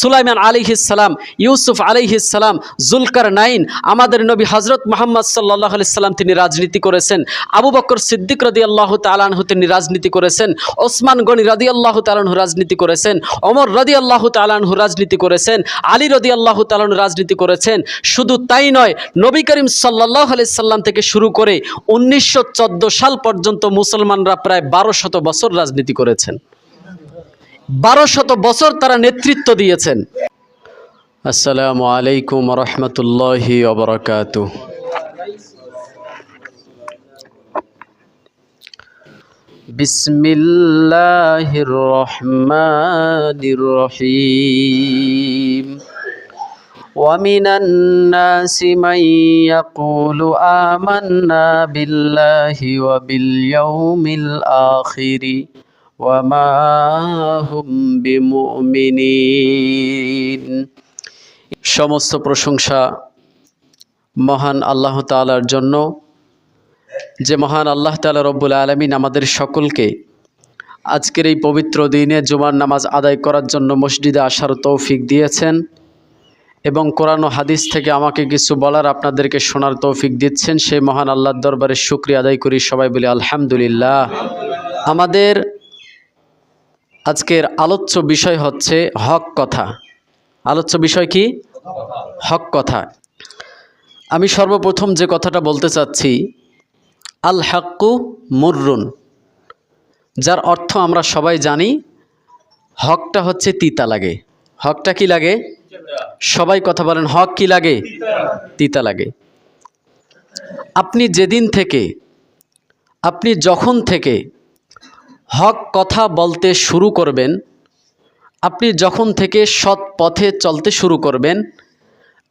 সুলাইমান আলিহিসাল্লাম ইউসুফ আলিহিসাল্লাম জুলকার নাইন, আমাদের নবী হজরত মোহাম্মদ সাল্লাহ সাল্লাম তিনি রাজনীতি করেছেন। আবু বকর সিদ্দিক রদি আল্লাহ তালানহু তিনি রাজনীতি করেছেন। ওসমান গনি রদি আল্লাহ তালানহু রাজনীতি করেছেন। অমর রদি আল্লাহ তালানহু রাজনীতি করেছেন। আলী রদি আল্লাহ তালানহু রাজনীতি করেছেন। শুধু তাই নয়, নবী করিম সাল্লাহ সাল্লাম থেকে শুরু করে উনিশশো চোদ্দ সাল পর্যন্ত মুসলমানরা প্রায় বারো শত বছর রাজনীতি করেছেন। বারো শত বছর তারা নেতৃত্ব দিয়েছেন আসসালামু আলাইকুম রহমতুল্লাহি অবরাকাত বিসমিল্লাহির রহমানির রহিম ومن الناس من يقول آمنا بالله وباليوم الآخر وما هم بمؤمنين সমস্ত প্রশংসা মহান আল্লাহ তাআলার জন্য যে মহান আল্লাহ তাআলা রব্বুল আলমিন আমাদের সকলকে আজকের এই পবিত্র দিনে জুমার নামাজ আদায় করার জন্য মসজিদে আসার তৌফিক দিয়েছেন এবং কোরআন ও হাদিস থেকে আমাকে কিছু বলার আপনাদেরকে শোনার তৌফিক দিচ্ছেন সেই মহান আল্লাহর দরবারে শুক্রিয়া আদায় করি সবাই বলি আলহামদুলিল্লাহ আমাদের আজকের আলোচ্য বিষয় হচ্ছে হক কথা। আলোচ্য বিষয় কি? হক কথা। আমি সর্বপ্রথম যে কথাটা বলতে চাচ্ছি, আল হাক্কু মুররুন, যার অর্থ আমরা সবাই জানি, হকটা হচ্ছে তিতা লাগে। হকটা কি লাগে? সবাই কথা বলেন, হক কি লাগে? তিতা লাগে। আপনি যেদিন থেকে, আপনি যখন থেকে হক কথা বলতে শুরু করবেন। আপনি যখন থেকে সৎ পথে চলতে শুরু করবেন,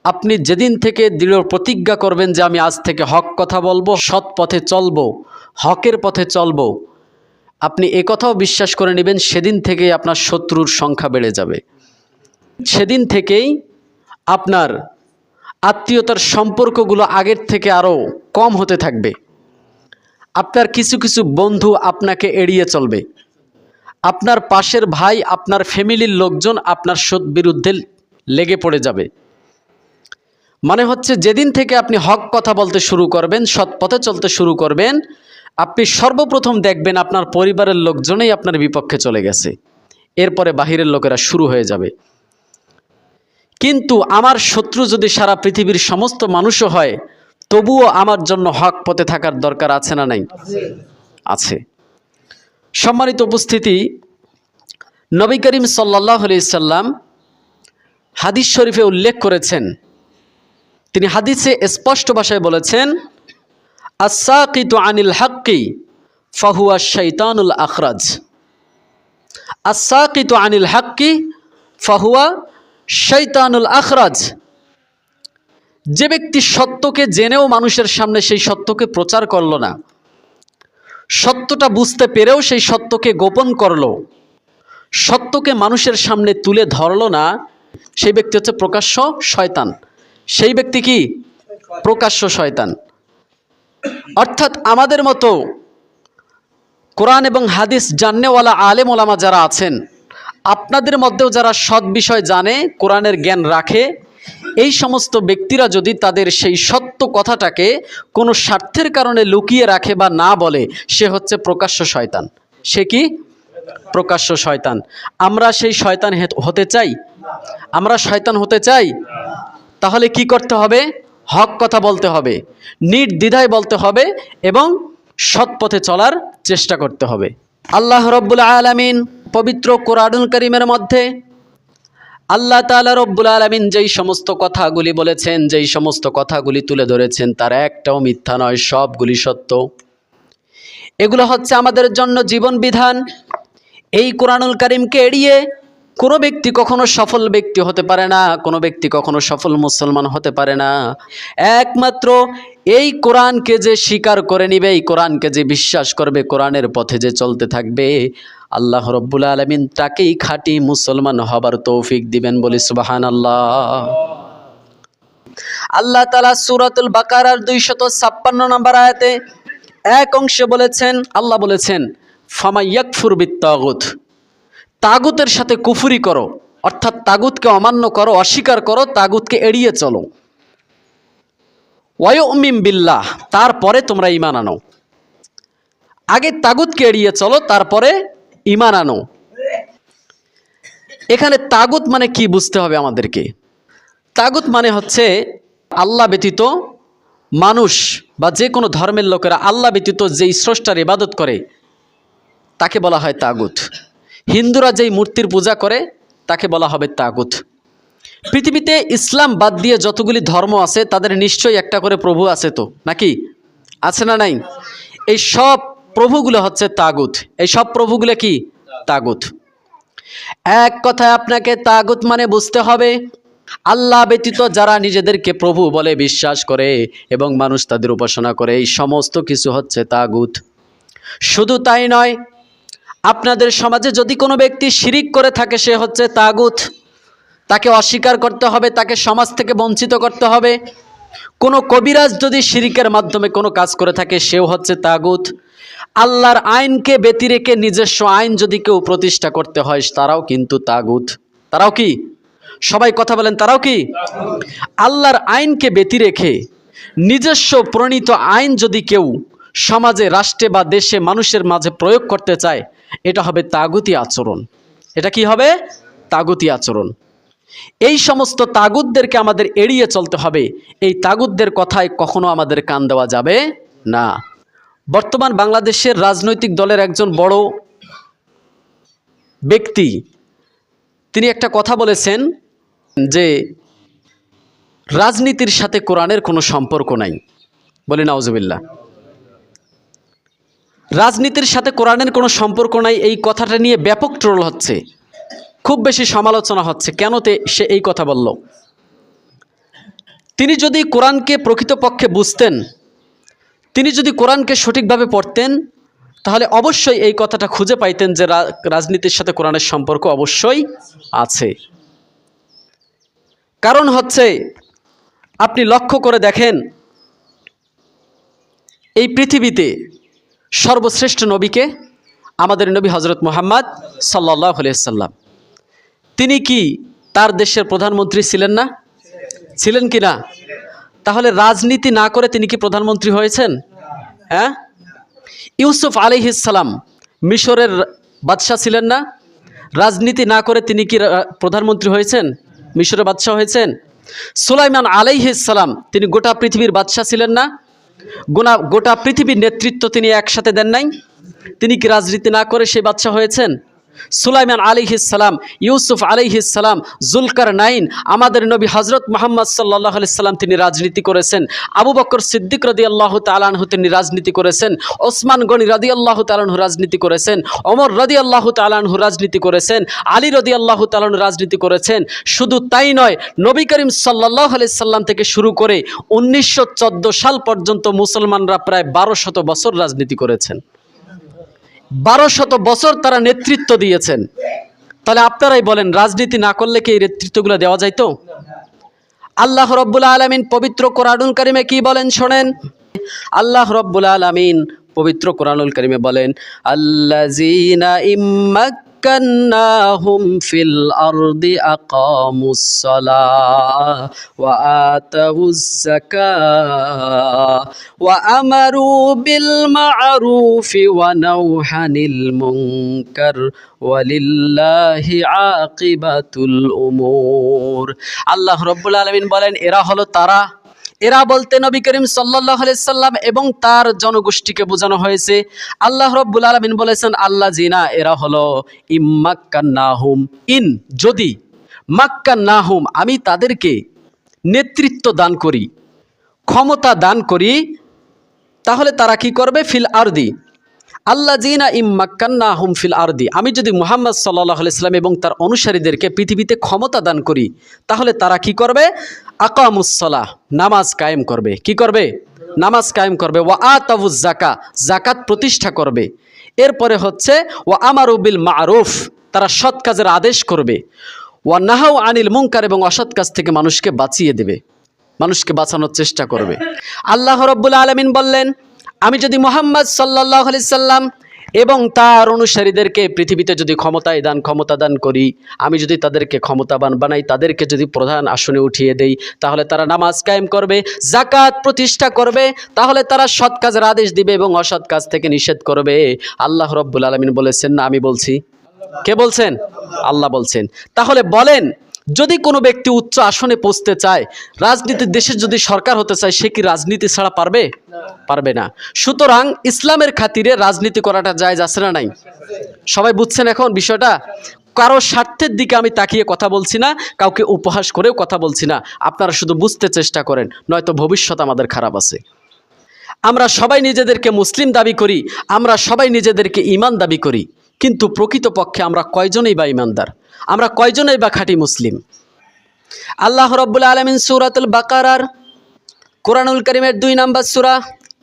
আপনি যেদিন থেকে দৃঢ় প্রতিজ্ঞা করবেন যে আমি আজ থেকে হক কথা বলব, সৎ পথে চলব, হকের পথে চলব, আপনি কথাও বিশ্বাস করে নেবেন, সেদিন থেকেই আপনার শত্রুর সংখ্যা বেড়ে যাবে। সেদিন থেকেই আপনার আত্মীয়তার সম্পর্কগুলো আগের থেকে আরও কম হতে থাকবে। আপনার কিছু কিছু বন্ধু আপনাকে এড়িয়ে চলবে। আপনার পাশের ভাই, আপনার ফ্যামিলির লোকজন আপনার সৎ বিরুদ্ধে লেগে পড়ে যাবে। মানে হচ্ছে যেদিন থেকে আপনি হক কথা বলতে শুরু করবেন, সৎ পথে চলতে শুরু করবেন, আপনি সর্বপ্রথম দেখবেন আপনার পরিবারের লোকজনেই আপনার বিপক্ষে চলে গেছে। এরপরে বাহিরের লোকেরা শুরু হয়ে যাবে। কিন্তু আমার শত্রু যদি সারা পৃথিবীর সমস্ত মানুষও হয় তবুও আমার জন্য হক পথে থাকার দরকার আছে না নাই? আছে। সম্মানিত উপস্থিতি, নবী করিম সাল্লাহ সাল্লাম হাদিস শরীফে উল্লেখ করেছেন। তিনি হাদিসে স্পষ্ট ভাষায় বলেছেন আসাকিত আনিল হাক্কি ফাহুয়া শৈতানুল আখরাজ। আসাকিত আনিল হাক্কি ফাহুয়া শৈতানুল আখরাজ। যে ব্যক্তি সত্যকে জেনেও মানুষের সামনে সেই সত্যকে প্রচার করল না, সত্যটা বুঝতে পেরেও সেই সত্যকে গোপন করল, সত্যকে মানুষের সামনে তুলে ধরলো না, সেই ব্যক্তি হচ্ছে প্রকাশ্য শয়তান। সেই ব্যক্তি কি? প্রকাশ্য শয়তান। অর্থাৎ আমাদের মতো কোরআন এবং হাদিস জাননেওয়ালা আলেম ওলামা যারা আছেন, আপনাদের মধ্যেও যারা সৎ বিষয় জানে, কোরআনের জ্ঞান রাখে এই সমস্ত ব্যক্তিরা যদি তাদের সেই সত্য কথাটাকে কোনো স্বার্থের কারণে লুকিয়ে রাখে বা না বলে, সে হচ্ছে প্রকাশ্য শয়তান। সে কি? প্রকাশ্য শয়তান। আমরা সেই শয়তান হতে চাই? আমরা শয়তান হতে চাই? তাহলে কি করতে হবে? হক কথা বলতে হবে, নির্দ্বিধায় বলতে হবে এবং সৎ পথে চলার চেষ্টা করতে হবে। আল্লাহ রব্বুল আলমিন পবিত্র কোরআনুল করিমের মধ্যে আল্লাহ তালা রব্বুল আলমিন যেই সমস্ত কথাগুলি বলেছেন, যেই সমস্ত কথাগুলি তুলে ধরেছেন, তার একটাও মিথ্যা নয়, সবগুলি সত্য। এগুলো হচ্ছে আমাদের জন্য জীবন বিধান। এই কোরআনুল করিমকে এড়িয়ে কোনো ব্যক্তি কখনো সফল ব্যক্তি হতে পারে না, কোনো ব্যক্তি কখনো সফল মুসলমান হতে পারে না। একমাত্র এই কোরআনকে যে স্বীকার করে নিবে, এই কোরআনকে যে বিশ্বাস করবে, কোরআনের পথে যে চলতে থাকবে আল্লাহ রব্বুল আলমিন তাকেই খাঁটি মুসলমান হবার তৌফিক দিবেন বলি সুবাহান আল্লাহ আল্লাহ তালা সুরাতুল বাকারার দুইশত ছাপ্পান্ন নম্বর আয়াতে এক অংশে বলেছেন, আল্লাহ বলেছেন ফামাইয়াকফুর বিত্তাগুত তাগুতের সাথে কুফুরি করো, অর্থাৎ তাগুতকে অমান্য করো, অস্বীকার করো, তাগুতকে এড়িয়ে চলো। ওয়মিম বিল্লাহ তারপরে তোমরা ইমান আনো। আগে তাগুতকে এড়িয়ে চলো, তারপরে ইমান আনো। এখানে তাগুত মানে কি বুঝতে হবে আমাদেরকে? তাগুত মানে হচ্ছে আল্লাহ ব্যতীত মানুষ বা যে কোনো ধর্মের লোকেরা আল্লাহ ব্যতীত যেই স্রষ্টার ইবাদত করে, তাকে বলা হয় তাগুত। হিন্দুরা যেই মূর্তির পূজা করে, তাকে বলা হবে তাগুত। পৃথিবীতে ইসলাম বাদ দিয়ে যতগুলি ধর্ম আছে, তাদের নিশ্চয়ই একটা করে প্রভু আছে তো। নাকি? আছে না নাই? এই সব প্রভুগুলো হচ্ছে তাগুত। এই সব প্রভুগুলো কি? তাগুত। এক কথায় আপনাকে তাগুত মানে বুঝতে হবে, আল্লাহ ব্যতীত যারা নিজেদেরকে প্রভু বলে বিশ্বাস করে এবং মানুষ তাদের উপাসনা করে, এই সমস্ত কিছু হচ্ছে তাগুত। শুধু তাই নয়, আপনাদের সমাজে যদি কোনো ব্যক্তি শিরিক করে থাকে, সে হচ্ছে তাগুত। তাকে অস্বীকার করতে হবে, তাকে সমাজ থেকে বঞ্চিত করতে হবে। কোনো কবিরাজ যদি শিরিকের মাধ্যমে কোনো কাজ করে থাকে, সেও হচ্ছে তাগুত। আল্লাহর আইনকে ব্যতি রেখে নিজস্ব আইন যদি কেউ প্রতিষ্ঠা করতে হয়, তারাও কিন্তু তাগুত। তারাও কি? সবাই কথা বলেন, তারাও কি? আল্লাহর আইনকে ব্যতি রেখে নিজস্ব প্রণীত আইন যদি কেউ সমাজে, রাষ্ট্রে বা দেশে মানুষের মাঝে প্রয়োগ করতে চায়, এটা হবে তাগুতি আচরণ। এটা কি হবে? তাগুতি আচরণ। এই সমস্ত তাগুদদেরকে আমাদের এড়িয়ে চলতে হবে। এই তাগুদদের কথায় কখনো আমাদের কান দেওয়া যাবে না। বর্তমান বাংলাদেশের রাজনৈতিক দলের একজন বড় ব্যক্তি, তিনি একটা কথা বলেছেন যে, রাজনীতির সাথে কোরআনের কোনো সম্পর্ক নাই। বলে, নাউজুবিল্লাহ। রাজনীতির সাথে কোরআনের কোনো সম্পর্ক নাই, এই কথাটা নিয়ে ব্যাপক ট্রোল হচ্ছে। খুব বেশি সমালোচনা হচ্ছে। কেনতে সে এই কথা বলল? তিনি যদি কোরআনকে প্রকৃতপক্ষে বুঝতেন, তিনি যদি কোরআনকে সঠিকভাবে পড়তেন, তাহলে অবশ্যই এই কথাটা খুঁজে পাইতেন যে রাজনীতির সাথে কোরআনের সম্পর্ক অবশ্যই আছে। কারণ হচ্ছে, আপনি লক্ষ্য করে দেখেন, এই পৃথিবীতে সর্বশ্রেষ্ঠ নবীকে আমাদের নবী হজরত মোহাম্মদ সাল্লাহ সাল্লাম তিনি কি তার দেশের প্রধানমন্ত্রী ছিলেন না? ছিলেন কি না? তাহলে রাজনীতি না করে তিনি কি প্রধানমন্ত্রী হয়েছেন? হ্যাঁ? ইউসুফ আলিহিসাল্লাম মিশরের বাদশাহ ছিলেন না? রাজনীতি না করে তিনি কি প্রধানমন্ত্রী হয়েছেন? মিশরের বাদশাহ হয়েছেন? সুলাইমান আলাইহিসাল্লাম তিনি গোটা পৃথিবীর বাদশাহ ছিলেন না? গোনা গোটা পৃথিবীর নেতৃত্ব তিনি একসাথে দেন নাই? তিনি কি রাজনীতি না করে সেই বাদশাহ হয়েছেন? সুলাইমান আলিহিসাল্লাম ইউসুফ আলিহিসাল্লাম জুলকার নাইন, আমাদের নবী হজরত মোহাম্মদ সাল্লাহ সাল্লাম তিনি রাজনীতি করেছেন। আবু বকর সিদ্দিক রদি আল্লাহ তালানহু তিনি রাজনীতি করেছেন। ওসমান গনি রদি আল্লাহ তালানহু রাজনীতি করেছেন। অমর রদি আল্লাহ তালানহু রাজনীতি করেছেন। আলী রদি আল্লাহ তালানহু রাজনীতি করেছেন। শুধু তাই নয়, নবী করিম সাল্লাহ সাল্লাম থেকে শুরু করে উনিশশো চোদ্দ সাল পর্যন্ত মুসলমানরা প্রায় বারো শত বছর রাজনীতি করেছেন। বারো শত বছর তারা নেতৃত্ব দিয়েছেন। তাহলে আপনারাই বলেন, রাজনীতি না করলে কি এই নেতৃত্বগুলো দেওয়া যায় তো আল্লাহ রব্বুল আলমিন পবিত্র কোরআনুল কারিমে কি বলেন শোনেন? আল্লাহ রব্বুল আলমিন পবিত্র কোরআনুল কারিমে বলেন আল্লাজিনা সালাহ ওয়া আতাউজ যাকাহ ওয়া আমারু বিল মা'রুফি ওয়া নাহু আনিল মুনকার ওয়ালিল্লাহি আকিবাতুল উমুর আল্লাহ রব্বুল আলামিন বলেন, এরা হলো তারা এরা বলতে নবী করিম সাল্লাহ সাল্লাম এবং তার জনগোষ্ঠীকে বোঝানো হয়েছে। আল্লাহ রব্বুল আলমিন বলেছেন আল্লাহ জিনা এরা হলো ইম্মাক্কান্নাহুম ইন যদি মাক্কান্নাহুম আমি তাদেরকে নেতৃত্ব দান করি, ক্ষমতা দান করি, তাহলে তারা কি করবে? ফিল আরদি। আল্লাহ জিনা ইম্মাক্কান্না হুম ফিল আরদি আমি যদি মুহাম্মদ সাল্লাহ ইসলাম এবং তার অনুসারীদেরকে পৃথিবীতে ক্ষমতা দান করি, তাহলে তারা কি করবে? আকামুসলাহ নামাজ কায়েম করবে। কি করবে? নামাজ কায়েম করবে। ওয়া আতাবুজ জাকা জাকাত প্রতিষ্ঠা করবে। এরপরে হচ্ছে ও আমারু বিল মারুফ, তারা সৎ কাজের আদেশ করবে। ওয়া নাহাও আনিল মুঙ্কার এবং অসৎ কাজ থেকে মানুষকে বাঁচিয়ে দেবে। মানুষকে বাঁচানোর চেষ্টা করবে। আল্লাহ রব্বুল আলমিন বললেন, আমি যদি মোহাম্মদ সাল্লাহ আলি সাল্লাম এবং তার অনুসারীদেরকে পৃথিবীতে যদি ক্ষমতায় দান, ক্ষমতা দান করি, আমি যদি তাদেরকে ক্ষমতাবান বানাই, তাদেরকে যদি প্রধান আসনে উঠিয়ে দেই, তাহলে তারা নামাজ কায়েম করবে জাকাত প্রতিষ্ঠা করবে, তাহলে তারা সৎ কাজের আদেশ দিবে এবং অসৎ কাজ থেকে নিষেধ করবে। আল্লাহ রব্বুল আলমিন বলেছেন না, আমি বলছি। কে বলছেন? আল্লাহ বলছেন। তাহলে বলেন যদি কোনো ব্যক্তি উচ্চ আসনে পৌঁছতে চায়, রাজনীতির দেশের যদি সরকার হতে চায়, সে কি রাজনীতি ছাড়া পারবে? পারবে না। সুতরাং ইসলামের খাতিরে রাজনীতি করাটা যায় আছে না নাই? সবাই বুঝছেন এখন বিষয়টা? কারও স্বার্থের দিকে আমি তাকিয়ে কথা বলছি না, কাউকে উপহাস করেও কথা বলছি না। আপনারা শুধু বুঝতে চেষ্টা করেন, নয়তো ভবিষ্যৎ আমাদের খারাপ আছে। আমরা সবাই নিজেদেরকে মুসলিম দাবি করি, আমরা সবাই নিজেদেরকে ইমান দাবি করি, কিন্তু প্রকৃতপক্ষে আমরা কয়জনেই বা ইমানদার আমরা কয়জনেই বা খাঁটি মুসলিম? আল্লাহ রব্বুল আলমিন সুরাতুল বাকারার কোরআনুল করিমের দুই নাম্বার সুরা,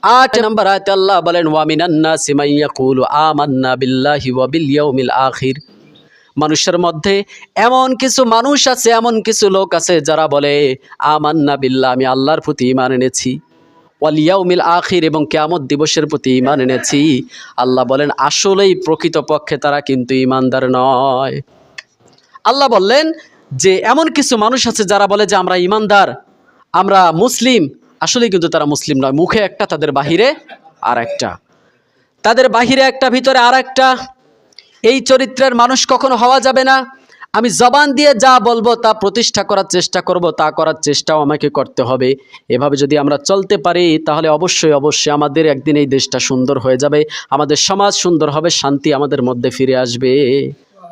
আট নম্বর আয়তে আল্লাহ বলেন ওয়ামিনান্না সিমাইয়া কুল আমান্না বিল্লাহি ওয়া বিল ইয়াউমিল আখির। মানুষের মধ্যে এমন কিছু মানুষ আছে, এমন কিছু লোক আছে যারা বলে, আমান্না বিল্লাহ, আমি আল্লাহর প্রতি ইমান এনেছি। ওয়ালিয়াউমিল আখির, এবং কেয়ামত দিবসের প্রতি ইমান এনেছি। আল্লাহ বলেন, আসলেই প্রকৃতপক্ষে তারা কিন্তু ইমানদার নয়। আল্লাহ বললেন যে, এমন কিছু মানুষ আছে যারা বলে যে, আমরা ইমানদার, আমরা মুসলিম। আসলে কিন্তু তারা মুসলিম নয়, মুখে একটা, তাদের বাহিরে আর একটা তাদের বাহিরে একটা, ভিতরে আর একটা এই চরিত্রের মানুষ কখনো হওয়া যাবে না। আমি জবান দিয়ে যা বলব, তা প্রতিষ্ঠা করার চেষ্টা করব, তা করার চেষ্টাও আমাকে করতে হবে। এভাবে যদি আমরা চলতে পারি, তাহলে অবশ্যই অবশ্যই আমাদের একদিন এই দেশটা সুন্দর হয়ে যাবে, আমাদের সমাজ সুন্দর হবে, শান্তি আমাদের মধ্যে ফিরে আসবে।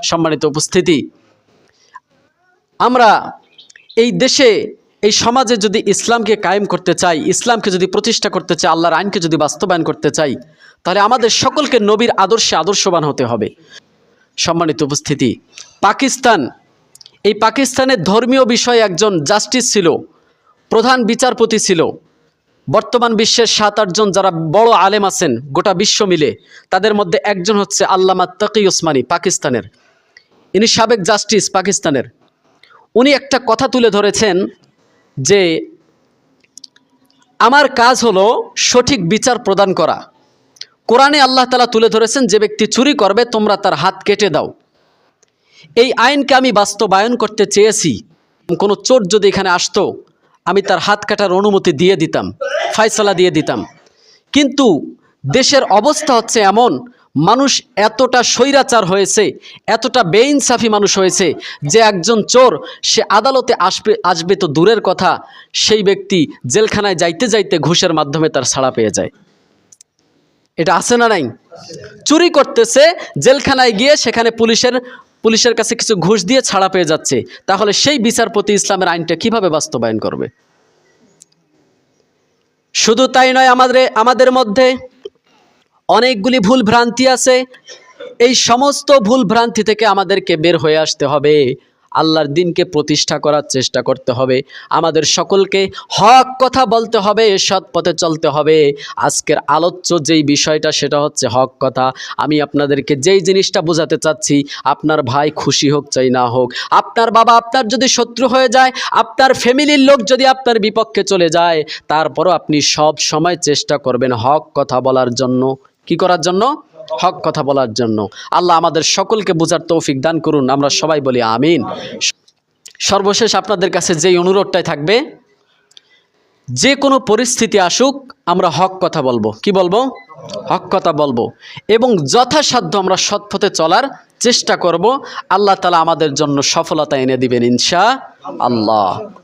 সম্মানিত উপস্থিতি আমরা এই দেশে, এই সমাজে যদি ইসলামকে কায়েম করতে চাই, ইসলামকে যদি প্রতিষ্ঠা করতে চাই, আল্লাহর আইনকে যদি বাস্তবায়ন করতে চাই, তাহলে আমাদের সকলকে নবীর আদর্শে আদর্শবান হতে হবে। সম্মানিত উপস্থিতি, পাকিস্তান, এই পাকিস্তানের ধর্মীয় বিষয়ে একজন জাস্টিস ছিল, প্রধান বিচারপতি ছিল। বর্তমান বিশ্বের সাত আটজন যারা বড় আলেম আছেন, গোটা বিশ্ব মিলে, তাদের মধ্যে একজন হচ্ছে আল্লামা তকি ওসমানী পাকিস্তানের। ইনি সাবেক জাস্টিস পাকিস্তানের। উনি একটা কথা তুলে ধরেছেন যে আমার কাজ হলো সঠিক বিচার প্রদান করা। কোরআনে আল্লাহ তালা তুলে ধরেছেন, যে ব্যক্তি চুরি করবে, তোমরা তার হাত কেটে দাও। এই আইনকে আমি বাস্তবায়ন করতে চেয়েছি। কোনো চোর যদি এখানে আসতো, আমি তার হাত কাটার অনুমতি দিয়ে দিতাম, ফায়সালা দিয়ে দিতাম। কিন্তু দেশের অবস্থা হচ্ছে এমন মানুষ এতটা স্বৈরাচার হয়েছে, এতটা বেইনসাফি মানুষ হয়েছে যে একজন চোর, সে আদালতে আসবে আসবে তো দূরের কথা, সেই ব্যক্তি জেলখানায় যাইতে যাইতে ঘুষের মাধ্যমে তার ছাড়া পেয়ে যায়। এটা আছে না নাই? চুরি করতেছে, জেলখানায় গিয়ে সেখানে পুলিশের পুলিশের কাছে কিছু ঘুষ দিয়ে ছাড়া পেয়ে যাচ্ছে। তাহলে সেই বিচারপতি ইসলামের আইনটা কীভাবে বাস্তবায়ন করবে? শুধু তাই নয় আমাদের আমাদের মধ্যে অনেকগুলি ভুল ভ্রান্তি আছে। এই সমস্ত ভুল ভ্রান্তি থেকে আমাদেরকে বের হয়ে আসতে হবে। আল্লাহর দিনকে প্রতিষ্ঠা করার চেষ্টা করতে হবে। আমাদের সকলকে হক কথা বলতে হবে, সৎ পথে চলতে হবে। আজকের আলোচ্য যেই বিষয়টা, সেটা হচ্ছে হক কথা। আমি আপনাদেরকে যেই জিনিসটা বোঝাতে চাচ্ছি, আপনার ভাই খুশি হোক চাই না হোক, আপনার বাবা আপনার যদি শত্রু হয়ে যায়, আপনার ফ্যামিলির লোক যদি আপনার বিপক্ষে চলে যায়, তারপরও আপনি সব সময় চেষ্টা করবেন হক কথা বলার জন্য। কি করার জন্য? হক কথা বলার জন্য। আল্লাহ আমাদের সকলকে বোঝার তৌফিক দান করুন, আমরা সবাই বলি আমিন। সর্বশেষ আপনাদের কাছে যেই অনুরোধটাই থাকবে, যে কোনো পরিস্থিতি আসুক, আমরা হক কথা বলব। কি বলব? হক কথা বলব। এবং যথাসাধ্য আমরা সৎ পথে চলার চেষ্টা করব। আল্লাহ তালা আমাদের জন্য সফলতা এনে দিবেন ইনশা আল্লাহ।